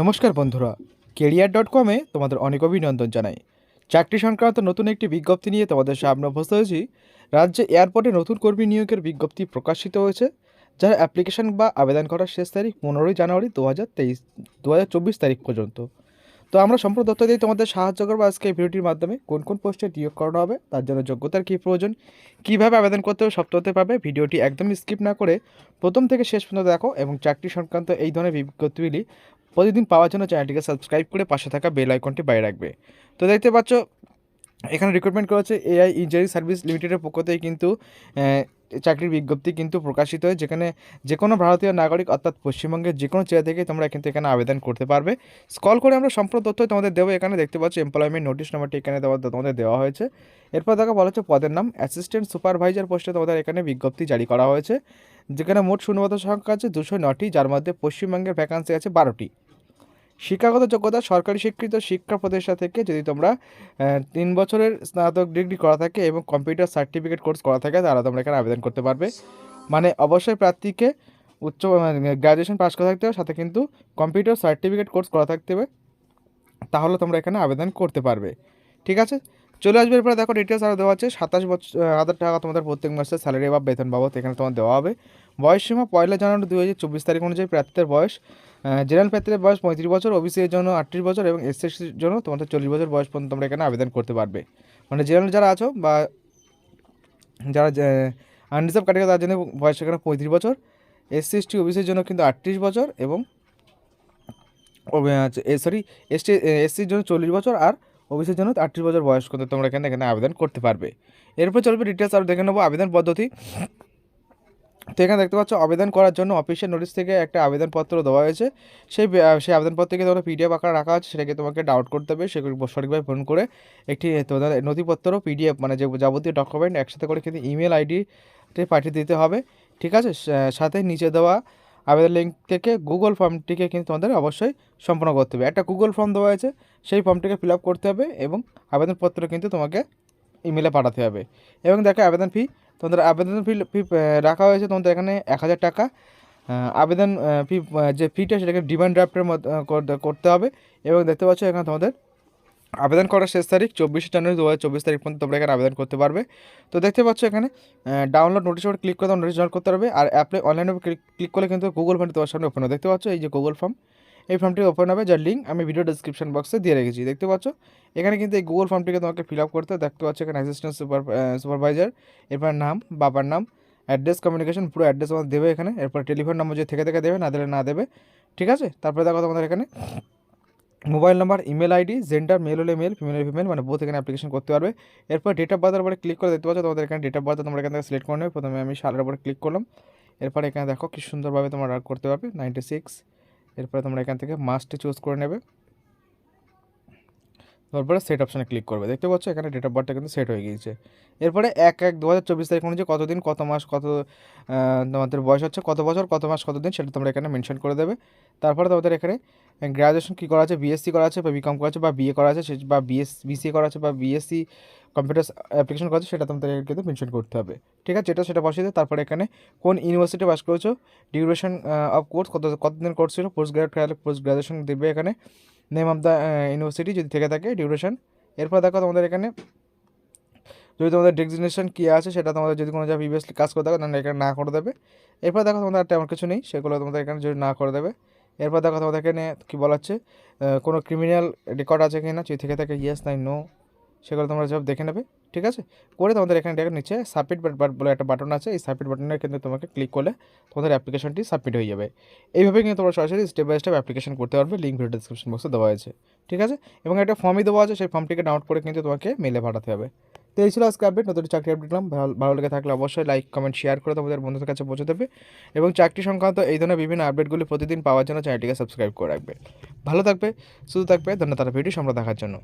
নমস্কার বন্ধুরা, career dot কমে তোমাদের অনেক অভিনন্দন জানাই। চাকরি সংক্রান্ত নতুন একটি বিজ্ঞপ্তি নিয়ে তোমাদের সামনে উপস্থিত হয়েছি। রাজ্যে এয়ারপোর্টে নতুন কর্মী নিয়োগের বিজ্ঞপ্তি প্রকাশিত হয়েছে, যার অ্যাপ্লিকেশন বা আবেদন করার শেষ তারিখ পনেরোই জানুয়ারি দু হাজার তেইশ দু হাজার চব্বিশ তারিখ পর্যন্ত। তো আমরা সম্পূর্ণ তথ্য দিয়ে তোমাদের সাহায্য করব আজকে এই ভিডিওটির মাধ্যমে, কোন কোন পোস্টে নিয়োগ করানো হবে, তার জন্য যোগ্যতার কী প্রয়োজন, কীভাবে আবেদন করতে হবে তথ্য পাবে ভিডিওটি একদম স্কিপ না করে প্রথম থেকে শেষ পর্যন্ত দেখো এবং চাকরি সংক্রান্ত এই ধরনের বিজ্ঞপ্তিগুলি প্রতিদিন পাওয়ার জন্য চ্যানেলটিকে সাবস্ক্রাইব করে পাশে থাকা বেল আইকনটি বাইরে রাখবে। তো দেখতে পাচ্ছ, এখানে রিক্রুটমেন্ট করেছে এআই ইঞ্জিনিয়ারিং সার্ভিস লিমিটেডের পক্ষ থেকে কিন্তু চাকরির বিজ্ঞপ্তি কিন্তু প্রকাশিত হয় যেখানে যে কোনো ভারতীয় নাগরিক অর্থাৎ পশ্চিমবঙ্গের যে কোনো জেলা থেকে তোমরা কিন্তু এখানে আবেদন করতে পারবে। স্কল করে আমরা সম্পূর্ণ তথ্য তোমাদের দেবো। এখানে দেখতে পাচ্ছ এমপ্লয়মেন্ট নোটিশ নাম্বারটি এখানে তোমাদের দেওয়া হয়েছে। এরপর দেখো বলা হচ্ছে পদের নাম। অ্যাসিস্ট্যান্ট সুপারভাইজার পোস্টে তোমাদের এখানে বিজ্ঞপ্তি জারি করা হয়েছে, যেখানে মোট শূন্যপদ সংখ্যা আছে দুশো নটি, যার মধ্যে পশ্চিমবঙ্গের ভ্যাকান্সি আছে বারোটি। শিক্ষাগত যোগ্যতা সরকারি স্বীকৃত শিক্ষা প্রতিষ্ঠান থেকে যদি তোমরা তিন বছরের স্নাতক ডিগ্রি করা থাকে এবং কম্পিউটার সার্টিফিকেট কোর্স করা থাকে তারা তোমরা এখানে আবেদন করতে পারবে। মানে অবশ্যই প্রার্থীকে উচ্চ গ্র্যাজুয়েশন পাস করা থাকতে হবে, সাথে কিন্তু কম্পিউটার সার্টিফিকেট কোর্স করা থাকতে হবে, তাহলে তোমরা এখানে আবেদন করতে পারবে। ঠিক আছে? চলে আসবে, এরপরে দেখো ডিটেলস আরও দেওয়া আছে। সাতাশ বছর হাজার টাকা তোমাদের প্রত্যেক মাসে স্যালারি বা বেতন বাবদ এখানে তোমার দেওয়া হবে। বয়স সীমা পয়লা জানুয়ারি দু হাজার চব্বিশ তারিখ অনুযায়ী প্রার্থীদের বয়স জেনারেল প্রার্থীদের বয়স পঁয়ত্রিশ বছর, ওবিসির জন্য আটত্রিশ বছর এবং এসএসসির জন্য তোমাদের চল্লিশ বছর বয়স পর্যন্ত তোমরা এখানে আবেদন করতে পারবে। মানে জেনারেল যারা আছো বা যারা আনরিজার্ভ ক্যাটাগরি তার জন্য বয়স এখানে পঁয়ত্রিশ বছর, এসসি, এসটি, ওবিসির জন্য কিন্তু আটত্রিশ বছর এবং সরি এসটি এসসির জন্য চল্লিশ বছর আর ওবিসির জন্য আটত্রিশ বছর বয়স কিন্তু তোমরা এখানে এখানে আবেদন করতে পারবে। এরপর চলবে ডিটেলস আর দেখে নেব আবেদন পদ্ধতি। তো এখানে দেখতে পাচ্ছ, আবেদন করার জন্য অফিসিয়াল নোটিশ থেকে একটা আবেদনপত্র দেওয়া হয়েছে। সেই সেই আবেদনপত্রকে তোমরা পিডিএফ আকারে রাখা আছে, সেটাকে তোমাকে ডাউট করতে হবে সেগুলো সঠিকভাবে ফোন করে একটি তোমাদের নথিপত্র পিডিএফ মানে যে যাবতীয় ডকুমেন্ট একসাথে করে কিন্তু ইমেল আইডিতে পাঠিয়ে দিতে হবে, ঠিক আছে? সাথে নিচে দেওয়া আবেদন লিঙ্ক থেকে গুগল ফর্মটিকে কিন্তু তোমাদের অবশ্যই সম্পন্ন করতে হবে। একটা গুগল ফর্ম দেওয়া আছে সেই ফর্মটিকে ফিল করতে হবে এবং আবেদনপত্র কিন্তু তোমাকে ইমেলে পাঠাতে হবে। এবং দেখো, আবেদন ফি তোমাদের আবেদন ফি ফি রাখা হয়েছে তোমাদের এখানে এক হাজার টাকা। আবেদন ফি যে ফিটা সেটাকে ডিমান্ড ড্রাফটের করতে- হবে এবং দেখতে পাচ্ছ এখানে তোমাদের আবেদন করার শেষ তারিখ চব্বিশে জানুয়ারি দু হাজার চব্বিশ তারিখ পর্যন্ত তোমরা এখানে আবেদন করতে পারবে। তো দেখতে পাচ্ছ এখানে ডাউনলোড নোটিশ ওপর ক্লিক করে তোমরা নোটিশ করতে পারবে। আর অ্যাপ্লাই অনলাইনে ক্লিক করলে কিন্তু গুগল ফর্মটি তোমার সামনে ওপেন দেখতে পাচ্ছ এই যে গুগল ফর্ম এই ফর্মটি ওপেন হবে, যার লিঙ্ক আমি ভিডিও ডিসক্রিপশন বক্সে দিয়ে রেখেছি। দেখতে পাচ্ছ? এখানে কিন্তু এই গুগল ফর্মটিকে তোমাকে ফিল আপ করতে। দেখতে পাচ্ছ এখানে অ্যাসিস্ট্যান্ট সুপার সুপারভাইজার এরপর নাম, বাবার নাম অ্যাড্রেস কমিউনিকেশন পুরো অ্যাড্রেস আমাদের দেবে এখানে। এরপর টেলিফোন নম্বর যে থেকে থেকে দেবে, না দিলে না দেবে, ঠিক আছে? তারপরে দেখো তোমাদের এখানে mobile number email ID gender male হলে মেল ফিমেল ফিমেল মানে বোথ এখানে অ্যাপ্লিকেশন করতে পারবে। এরপর ডেট অফ বার্থের উপরে ক্লিক করে দেখতে পাচ্ছ তোমাদের এখানে ডেট অফ বার্থ তোমরা এখান থেকে সিলেক্ট করে নেবে। প্রথমে আমি সালের উপরে ক্লিক করলাম। এরপর এখানে দেখো কি সুন্দরভাবে তোমরা রাগ করতে পারবে নাইনটি সিক্স এরপরে তোমরা এখান থেকে মাস্টে চুজ করে নেবে। তারপরে সেট অপশানে ক্লিক করবে। দেখতে পাচ্ছ এখানে ডেট অফ বার্থটা কিন্তু সেট হয়ে গিয়েছে। এরপরে এক এক দু হাজার চব্বিশ তারিখ অনুযায়ী কতদিন, কত মাস, কত তোমাদের বয়স হচ্ছে, কত বছর, কত মাস, কত দিন, সেটা তোমরা এখানে মেনশন করে দেবে। তারপরে তোমাদের এখানে গ্র্যাজুয়েশন কী করা আছে? বিএসসি করা আছে বা বিকম করা আছে বা বিএ করা আছে? বা বিএস বিসিএ করা আছে বা বিএসসি কম্পিউটার অ্যাপ্লিকেশন করা আছে সেটা তোমাদের কিন্তু মেনশন করতে হবে। ঠিক আছে? যেটা সেটা বসিয়ে দিয়ে তারপরে এখানে কোন ইউনিভার্সিটি পাস করেছ? ডিউরেশন অফ কোর্স কত কতদিন কোর্স ছিল? পোস্ট গ্রাজুয়েট পোস্ট গ্রাজুয়েশন দেবে এখানে। নেম অফ দ্য ইউনিভার্সিটি যদি থেকে থাকে ডিউরেশন এরপর দেখো তোমাদের এখানে, যদি তোমাদের ডেজিগনেশন কী আছে, সেটা তোমাদের যদি কোনো জায়গায় প্রিভিয়াসলি কাজ করে থাকো, তাহলে এখানে না করে দেবে। এরপর দেখো তোমাদের আর তেমন কিছু নেই, সেগুলো তোমাদের এখানে যদি না করে দেবে। এরপর দেখো তোমাদের এখানে কী বলা হচ্ছে কোনো ক্রিমিনাল রেকর্ড আছে কি না যদি থেকে থাকে ইয়েস নাই নো সেগুলো তোমরা সব দেখে নেবে, ঠিক আছে? করে তোমাদের এখানে দেখো নিচে সাবমিট বলে একটা বাটন আছে, এই সাবমিট বাটনে কিন্তু তোমাকে ক্লিক করলে তোমাদের অ্যাপ্লিকেশনটি সাবমিট হয়ে যাবে। এইভাবে কিন্তু তোমরা সরাসরি স্টেপ বাই স্টেপ অ্যাপ্লিকেশন করতে পারবে লিঙ্ক ভিডিও ডিসক্রিপশন বক্সে দেওয়া আছে ঠিক আছে? এবং একটা ফর্মই দেওয়া আছে, সেই ফর্মটিকে ডাউনলোড করে কিন্তু তোমাকে মেলে পাঠাতে হবে। তো এই ছিল আজকে আপডেট নতুন চাকরি আপডেট দিলাম ভালো লেগে থাকলে অবশ্যই লাইক কমেন্ট শেয়ার করে তোমাদের বন্ধুদের কাছে পৌঁছে দেবে এবং চাকরি সংক্রান্ত এই ধরনের বিভিন্ন আপডেটগুলি প্রতিদিন পাওয়ার জন্য চ্যানেলটিকে সাবস্ক্রাইব করে রাখবে। ভালো থাকবে শুধু থাকবে, ধন্যবাদ ভিডিও আমরা দেখার জন্য।